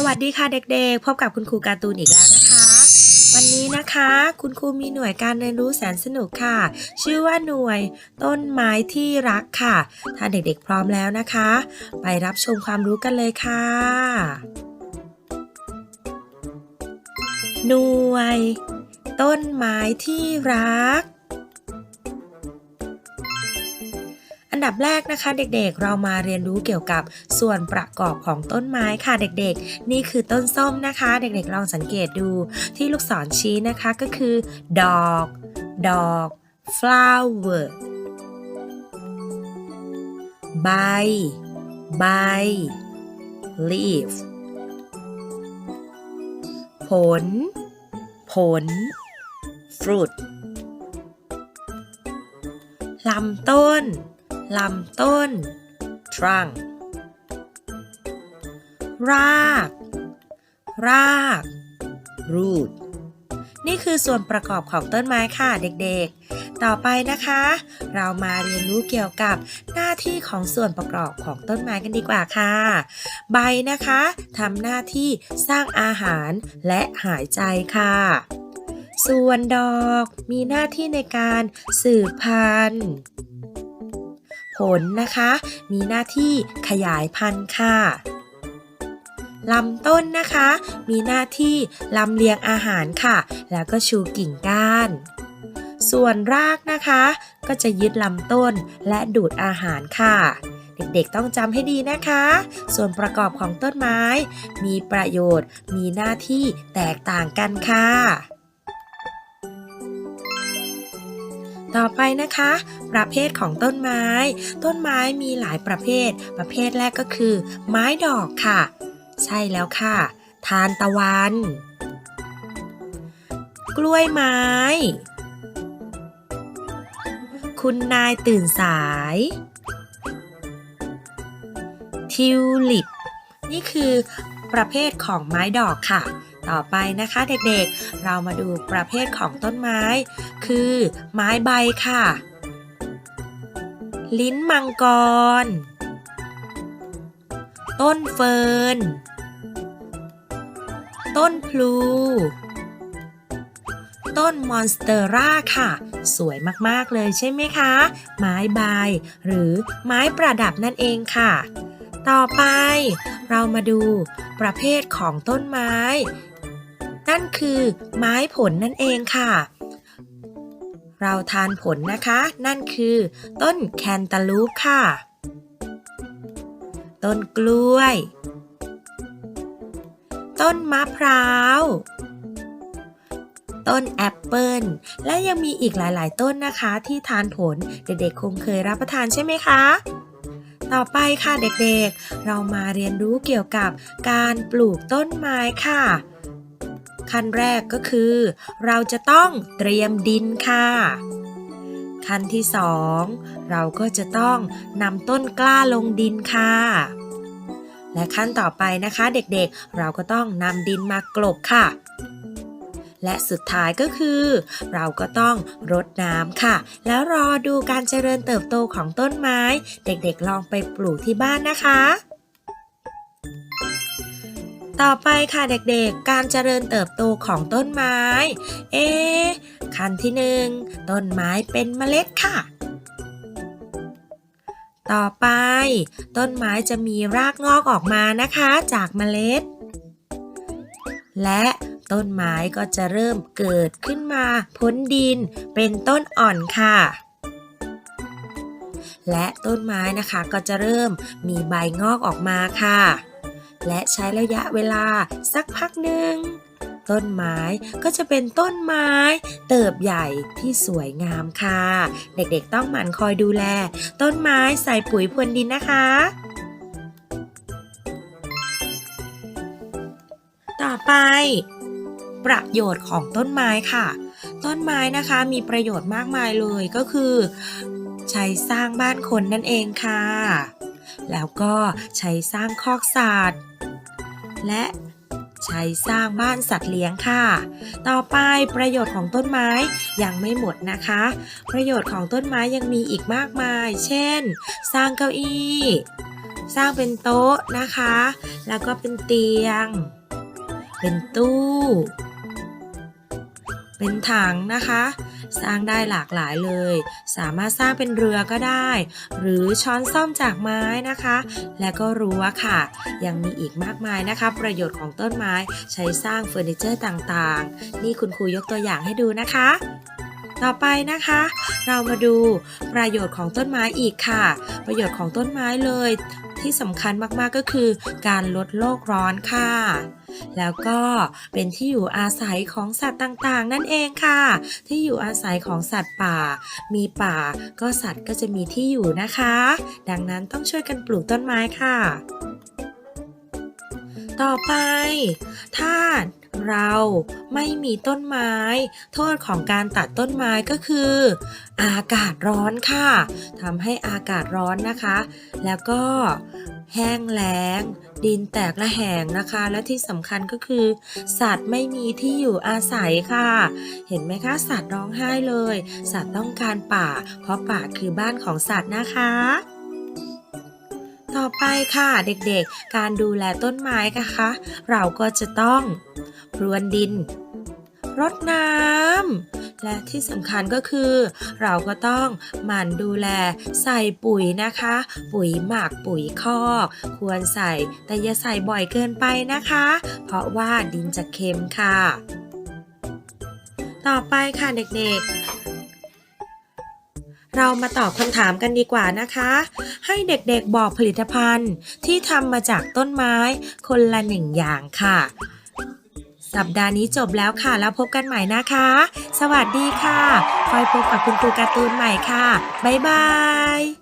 สวัสดีค่ะเด็กๆ พบกับคุณครูการ์ตูนอีกแล้วนะคะ วันนี้นะคะ คุณครูมีหน่วยการเรียนรู้แสนสนุกค่ะ ชื่อว่าหน่วยต้นไม้ที่รักค่ะ ถ้าเด็กๆพร้อมแล้วนะคะ ไปรับชมความรู้กันเลยค่ะ หน่วย ต้นไม้ที่รัก อันดับแรกนะคะเด็กๆ เรามาเรียนรู้เกี่ยวกับส่วนประกอบของต้นไม้ค่ะเด็กๆ นี่คือต้นส้มนะคะ เด็กๆลองสังเกตดูที่ลูกศรชี้นะคะก็คือ ดอก ดอก flower ใบ ใบ leaf ผล ผล fruit ลำต้น ลำต้น trunk ราก ราก root นี่คือส่วนประกอบของต้นไม้ค่ะเด็กๆ ต่อไปนะคะ เรามาเรียนรู้เกี่ยวกับหน้าที่ของส่วนประกอบของต้นไม้กันดีกว่าค่ะ ใบนะคะทำหน้าที่สร้างอาหารและหายใจค่ะ ส่วนดอกมีหน้าที่ในการสืบพันธุ์ ผลนะคะ มีหน้าที่ขยายพันธุ์ค่ะลำต้นนะคะ มีหน้าที่ลำเลียงอาหารค่ะ แล้วก็ชูกิ่งก้าน ส่วนรากนะคะ ก็จะยึดลำต้นและดูดอาหารค่ะ เด็กๆต้องจำให้ดีนะคะ ส่วนประกอบของต้นไม้ มีประโยชน์ มีหน้าที่แตกต่างกันค่ะ ต่อไปนะคะ ประเภทของต้นไม้ ต้นไม้มีหลายประเภท ประเภทแรกก็คือ ไม้ดอกค่ะ ใช่แล้วค่ะ ทานตะวัน กล้วยไม้ คุณนายตื่นสาย ทิวลิป นี่คือประเภทของไม้ดอกค่ะ ต่อไปนะคะเด็กๆ เรามาดูประเภทของต้นไม้ คือ ไม้ใบค่ะ ลิ้นมังกร ต้นเฟิร์น ต้นพลูต้นมอนสเตอร่าค่ะ สวยมาก ๆ เลยใช่ไหมคะ ไม้ใบหรือไม้ประดับนั่นเองค่ะ ต่อไปเรามาดูประเภทของต้นไม้ นั่นคือไม้ผลนั่นเองค่ะ เราทานผลนะคะ นั่นคือ ต้นแคนตาลูปค่ะ ต้นกล้วย ต้นมะพร้าว ต้นแอปเปิลและยังมีอีกหลาย ๆ ต้นนะคะที่ทานผลเด็กๆคงเคยรับประทานใช่ไหมคะต่อไปค่ะเด็กๆ เรามาเรียนรู้เกี่ยวกับการปลูกต้นไม้ค่ะ ขั้นแรกก็คือ เราจะต้องเตรียมดินค่ะ ขั้นที่สองเราก็จะต้องนำต้นกล้าลงดินค่ะและขั้นต่อไปนะคะเด็กๆ เราก็ต้องนำดินมากลบค่ะ และสุดท้ายก็คือ เราก็ต้องรดน้ำค่ะ แล้วรอดูการเจริญเติบโตของต้นไม้ เด็กๆลองไปปลูกที่บ้านนะคะ ต่อไปค่ะเด็กๆ การเจริญเติบโตของต้นไม้ เอ๊ะขั้นที่หนึ่งต้นไม้เป็นเมล็ดค่ะ ต่อไป ต้นไม้จะมีรากงอกออกมานะคะจากเมล็ด และต้นไม้ก็จะเริ่มเกิดขึ้นมาพ้นดินเป็นต้นอ่อนค่ะ และต้นไม้นะคะก็จะเริ่มมีใบงอกออกมาค่ะ และใช้ระยะเวลาสักพักหนึ่งต้นไม้ก็จะเป็นต้นไม้เติบใหญ่ที่สวยงามค่ะ เด็กๆต้องหมั่นคอยดูแล ต้นไม้ใส่ปุ๋ยพรวนดินนะคะ ต่อไป ประโยชน์ของต้นไม้ค่ะ ต้นไม้นะคะมีประโยชน์มากมายเลยก็คือ ใช้สร้างบ้านคนนั่นเองค่ะ แล้วก็ใช้สร้างคอกสัตว์และใช้สร้างบ้านสัตว์เลี้ยงค่ะ ต่อไปประโยชน์ของต้นไม้ยังไม่หมดนะคะ ประโยชน์ของต้นไม้ยังมีอีกมากมาย เช่น สร้างเก้าอี้ สร้างเป็นโต๊ะนะคะ แล้วก็เป็นเตียง เป็นตู้ เป็นถังนะคะ สร้างได้หลากหลายเลย สามารถสร้างเป็นเรือก็ได้ หรือช้อนซ่อมจากไม้นะคะ และก็รั้วค่ะ ยังมีอีกมากมายนะคะ ประโยชน์ของต้นไม้ใช้สร้างเฟอร์นิเจอร์ต่างๆ นี่คุณครูยกตัวอย่างให้ดูนะคะต่อไปนะคะ เรามาดูประโยชน์ของต้นไม้อีกค่ะ ประโยชน์ของต้นไม้เลย ที่สำคัญมากๆก็คือการลดโลกร้อนค่ะ แล้วก็เป็นที่อยู่อาศัยของสัตว์ต่างๆ นั่นเองค่ะ ที่อยู่อาศัยของสัตว์ป่า มีป่าก็สัตว์ก็จะมีที่อยู่นะคะ ดังนั้นต้องช่วยกันปลูกต้นไม้ค่ะ ต่อไป ถ้า เราไม่มีต้นไม้ โทษของการตัดต้นไม้ก็คือ อากาศร้อนค่ะทำให้อากาศร้อนนะคะ แล้วก็แห้งแล้ง ดินแตกและแหงนะคะ และที่สำคัญก็คือ สัตว์ไม่มีที่อยู่อาศัยค่ะ เห็นไหมคะ สัตว์ร้องไห้เลย สัตว์ต้องการป่า เพราะป่าคือบ้านของสัตว์นะคะ ต่อไปค่ะเด็กๆ การดูแลต้นไม้นะคะ เราก็จะต้องพรวนดินรดน้ำและที่สำคัญก็คือ เราก็ต้องหมั่นดูแลใส่ปุ๋ยนะคะ ปุ๋ยหมักปุ๋ยคอกควรใส่แต่อย่าใส่บ่อยเกินไปนะคะ เพราะว่าดินจะเค็มค่ะ ต่อไปค่ะเด็กๆ เรามาตอบคำถามกันดีกว่านะคะ ให้เด็กๆบอกผลิตภัณฑ์ที่ทำมาจากต้นไม้คนละหนึ่งอย่างค่ะ สัปดาห์นี้จบแล้วค่ะ แล้วพบกันใหม่นะคะ สวัสดีค่ะ คอยพบกับคุณครูการ์ตูนใหม่ค่ะ บ๊ายบาย